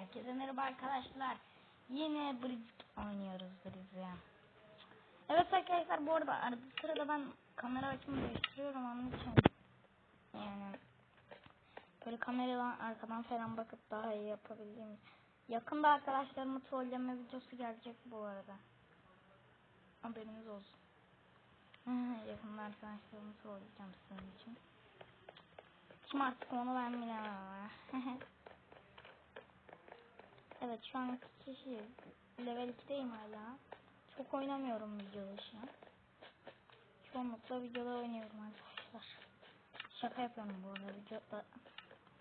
Herkese merhaba arkadaşlar. Yine Bridge oynuyoruz Bridge'e. Evet arkadaşlar bu arada arada sırada ben kamera açımı değiştiriyorum onun için. Yani böyle kameradan arkadan falan bakıp daha iyi yapabildiğim. Yakında arkadaşlarımı trolleme videosu gelecek bu arada. Haberiniz olsun. Yakında arkadaşlarımı trolleyeceğim sizin için. Kim artık onu ben bilemem. evet şu an kişi level 2'deyim hala. Çok oynamıyorum video dışı. Çoğunlukla videoda oynuyorum arkadaşlar. Şaka yapıyorum bu arada videoda.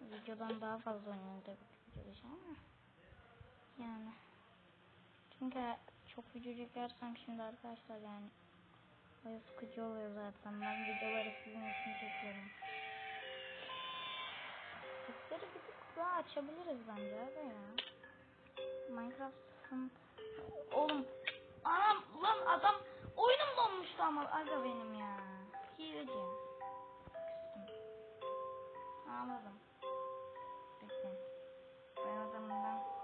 Videodan daha fazla oynuyorum tabii video ama. Yani. Çünkü çok video çekersem şimdi arkadaşlar yani. Baya sıkıcı oluyor zaten. Ben videoları sizin için çekiyorum. Sesleri bir tık açabiliriz bence abi ya. Minecraft'ın oğlum anam lan adam oyunum donmuştu ama aga benim ya. Kıstım. Anladım. Bekleyin. Ben o zaman bir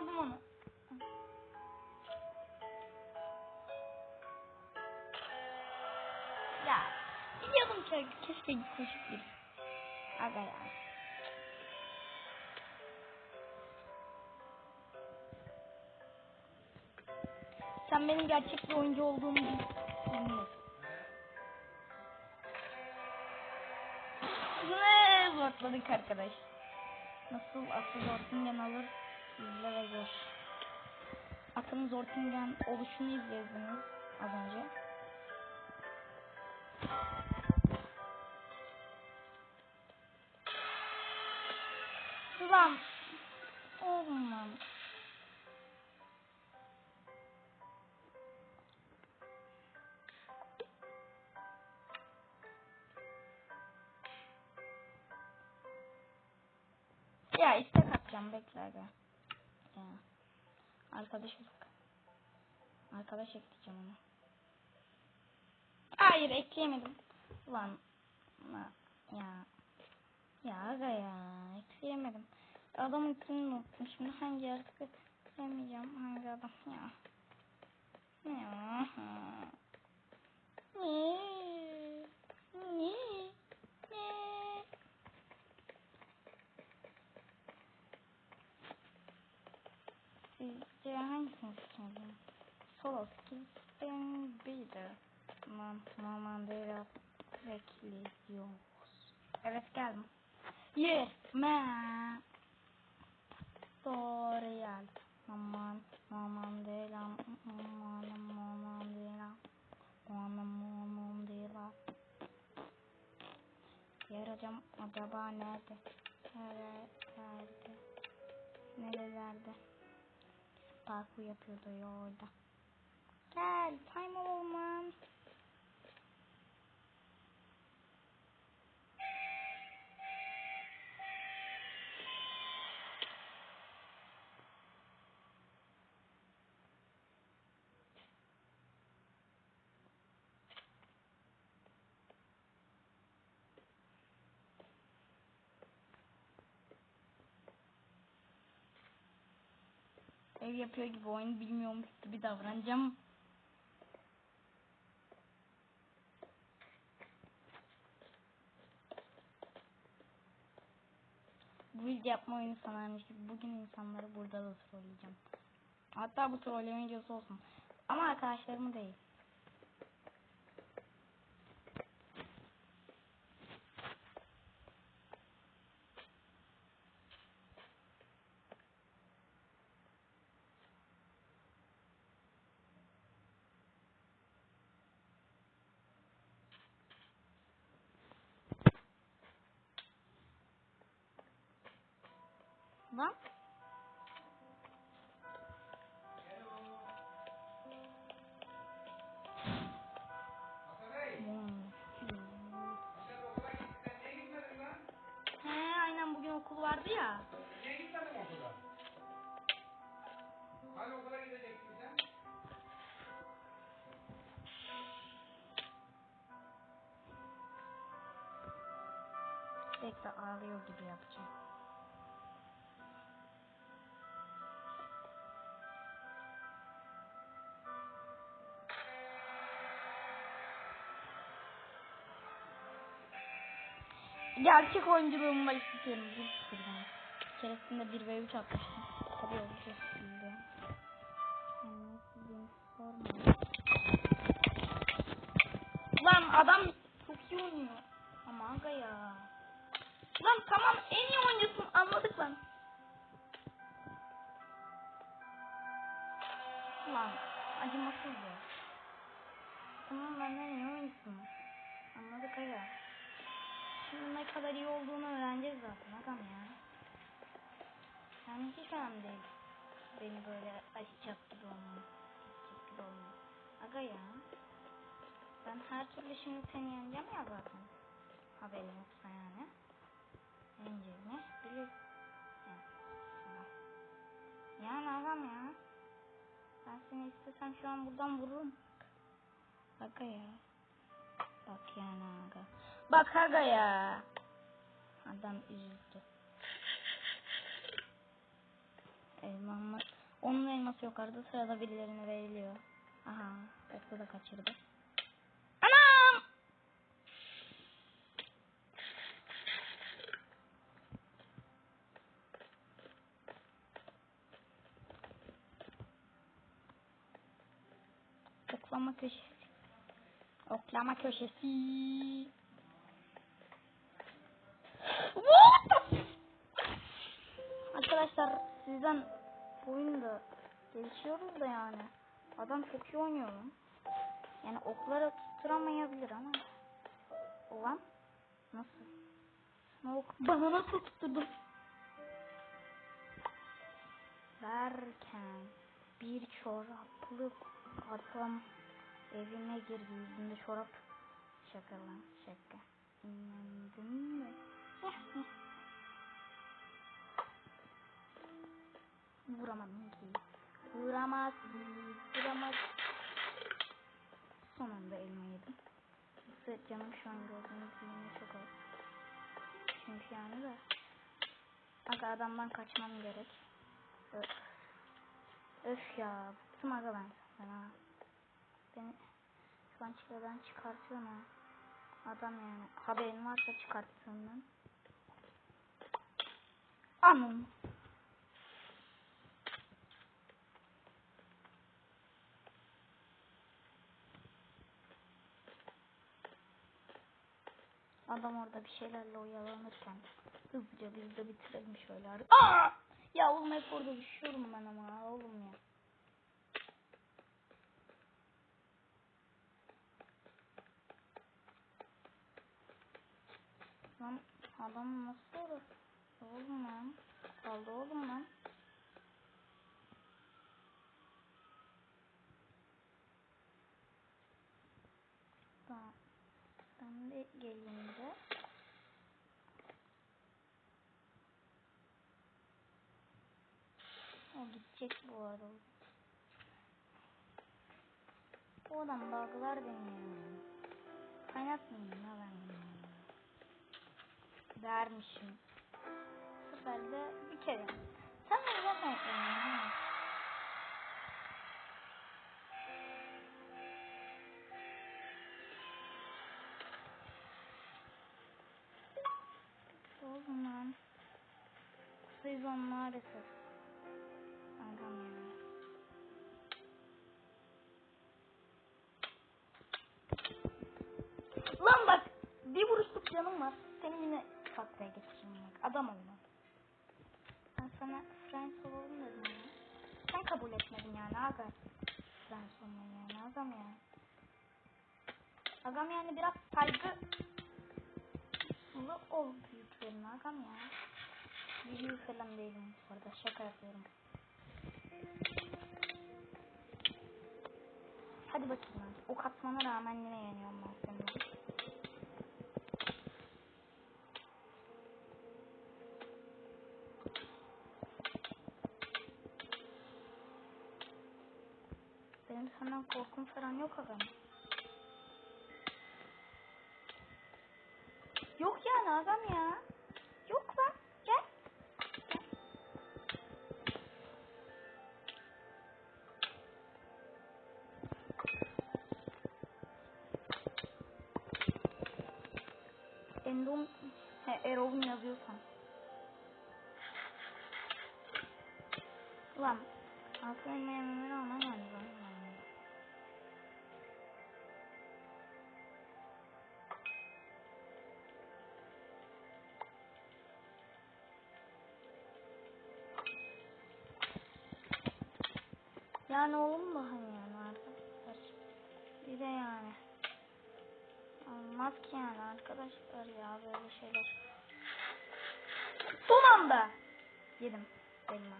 Ben anladım onu. Ya. Biliyordum ki keşke koşup bir. Aga ya. Sen benim gerçek bir oyuncu olduğumu bilmiyorsun. Ne zorladık arkadaş. Nasıl atı Zortingen alır izle ve gör. Atın Zortingen oluşunu izlediniz az önce. Lan. Oğlum. Ya istek atacağım bekle aga. Arkadaş bak. Arkadaş ekleyeceğim onu. Hayır ekleyemedim. Ulan. Ya. Ya aga ya. Ekleyemedim. Adamın ismini unuttum. Şimdi hangi yaratık eklemeyeceğim. Hangi adam ya. Ya. Niye? Niye? Niye? Sizce hangisini seçmeliyim? Solo skills'ten biri. Aman aman değil bekliyoruz. Evet geldim. Yes man. Tutorial. Aman aman değil aman aman değil aman aman değil Yer hocam acaba nerede? Nerelerde? Nerelerde? Parkur yapıyordu ya orada. Gel time olman. Ev yapıyor gibi oyun bilmiyormuş gibi davranacağım. Bu video yapma oyunu sanarmış gibi bugün insanları burada da trolleyeceğim. Hatta bu trolleme videosu olsun. Ama arkadaşlarımı değil. Tamam. He aynen bugün okul vardı ya. Niye gitmedin okula? Hani okula gidecektin sen? Bekle ağlıyor gibi yapacağım. Gerçek oyunculuğumla istiyorum. Bir keresinde 1 ve 3 atmıştım. Tabii olacak şimdi. Lan adam çok iyi oynuyor. Ama aga ya. Lan tamam en iyi oyuncusun anladık lan. Lan acımasız ya. Tamam benden iyi oyuncusun. Kadar iyi olduğunu öğreneceğiz zaten agam ya. Yani hiç önemli değil. Beni böyle açacak gibi olma. Açacak gibi olma. Aga ya. Ben her türlü şimdi seni yeneceğim ya zaten. Haberin yoksa yani. Yeneceğimi biliyorsun. Yani, agam ya. Ben seni istesem şu an buradan vururum. Aga ya. Bak yani aga. Bak aga ya. Adam üzüldü. Elmamı. Onun elması yok arada sırada birilerine veriliyor. Aha. Bekle da kaçırdı. Anam! Oklama köşesi. Oklama köşesi. What Arkadaşlar sizden oyunda gelişiyoruz da yani. Adam çok iyi oynuyor lan. Yani okları tutturamayabilir ama. Ulan nasıl? Ok bana nasıl tutturdun? Derken bir çoraplı adam evime girdi yüzünde çorap. Şaka lan şaka. İnandın mı? Vuramadım ki. Vuramaz. Vuramaz. Son anda elma yedim. Yoksa canım şu an gördüğünüz gibi çok az. Çünkü yani de. Aga adamdan kaçmam gerek. Öf. Öf ya. Bıktım aga ben senden. Beni şu an çileden çıkartıyor ha. Adam yani. Haberin varsa çıkarttığından. Anam. Adam orada bir şeylerle oyalanırken hızlıca biz de bitirelim şöyle. Aa! Ya oğlum hep orada düşüyorum ben ama oğlum ya. Lan adam nasıl olur? Oğlum lan. Kaldı oğlum lan. Tamam. Ben de gelince o gidecek bu arada. Bu adam bug'lar deniyor. Kaynatmayayım ya ben. Vermişim. Bu sefer de bir kere. Sen de güzel kaynatmayın. Oğlum lan. Sezon maalesef. Adam ya. Lan bak. Bir vuruşluk canım var. Seni yine taklaya getireceğim bak. Adam olma. Sana friends olalım dedim ya. Sen kabul etmedin yani aga. Friends olmayı yani adam ya. Agam yani biraz saygı Sulu ol büyüklerin agam ya. Büyük falan değilim bu arada şaka yapıyorum. Hadi bakayım lan. Ok atmana rağmen yine yeniyorum ben seni. Benim senden korkum falan yok adam. Yok yani adam ya. Yani hani yani arkadaşlar. Bir de yani. Olmaz ki yani arkadaşlar ya böyle şeyler. Son anda. Yedim elma.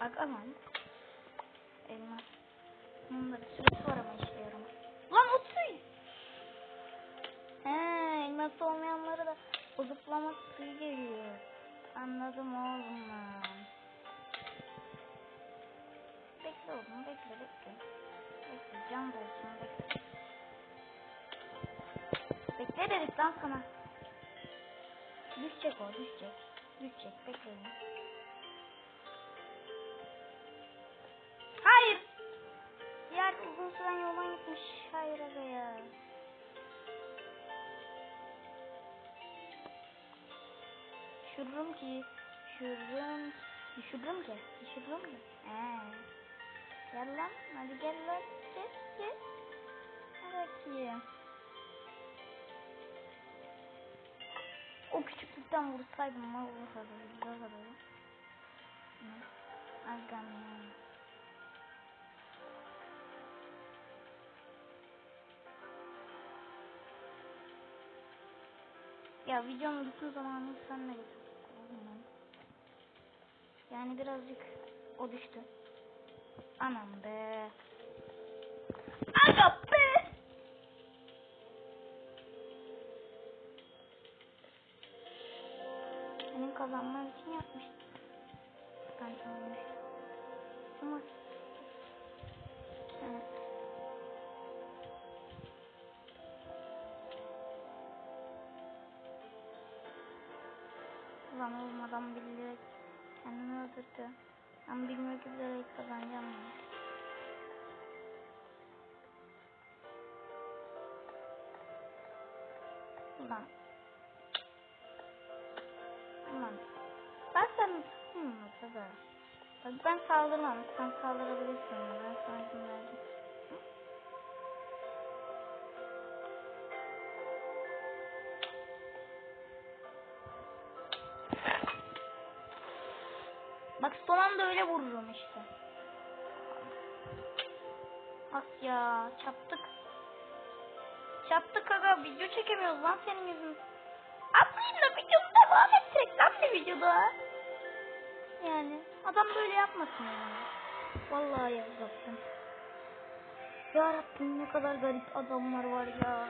Bak aman. Elma. Bunun da bir süresi var ama işe. Lan otuy. He elması olmayanları da o zıplama suyu geliyor. Anladım oğlum ben. Bekle oğlum bekle bekle. Bekle can olsun bekle. Bekle dedik lan sana. Düşecek o düşecek. Düşecek bekleyin. Hayır. Diğer uzun süren yoldan gitmiş. Hayır aga ya. Düşürürüm ki. Düşürürüm. Düşürürüm ki. Düşürürüm ki. Ee. Gel lan. Hadi gel lan. Gel gel. Bakayım. O küçüklükten vursaydım mal olurdu. Güzel olurdu. Agam ya. Ya videonun bütün zamanını senle geçirdim. Yani birazcık o düştü. Anam be. Aga be. Senin kazanman için yapmıştım. Ben tanımış. Ama evet. Ulan oğlum adam bilerek kendini öldürdü. Ama ki bilerek kazanacağım ben. Ulan. Ulan. Ben sen hmm, tabii. Bak ben saldırmam. Sen saldırabilirsin. Ben sana izin verdim. Ya çaptık. Çaptık aga video çekemiyoruz lan senin yüzünden. Atlayayım da videomu devam ettirek lan bir videoda. Yani adam böyle yapmasın yani. Vallahi yarabbim. Ya Rabbim ne kadar garip adamlar var ya.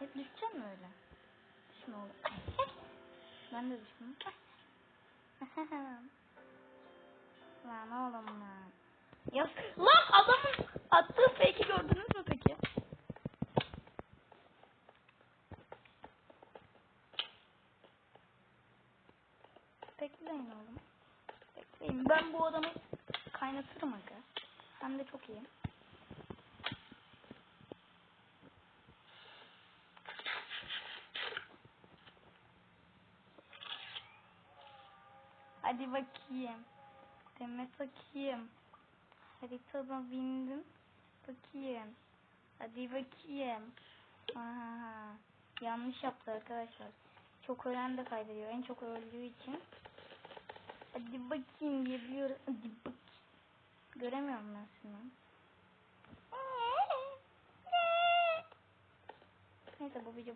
Hep düşecek mi öyle? Düşme oğlum. ben de düştüm. lan oğlum lan. Ya lan adamın attığı fake'i gördünüz mü peki? Bekleyin oğlum. Bekleyin. Ben bu adamı kaynatırım aga. Hem de çok iyi. Hadi bakayım. Demet bakayım. Haritada bindim. Bakayım. Hadi bakayım. Aha. Yanlış yaptı arkadaşlar. Çok ölen de kaybediyor. En çok öldüğü için. Hadi bakayım geliyorum. Hadi bak. Göremiyorum ben seni. Neyse bu video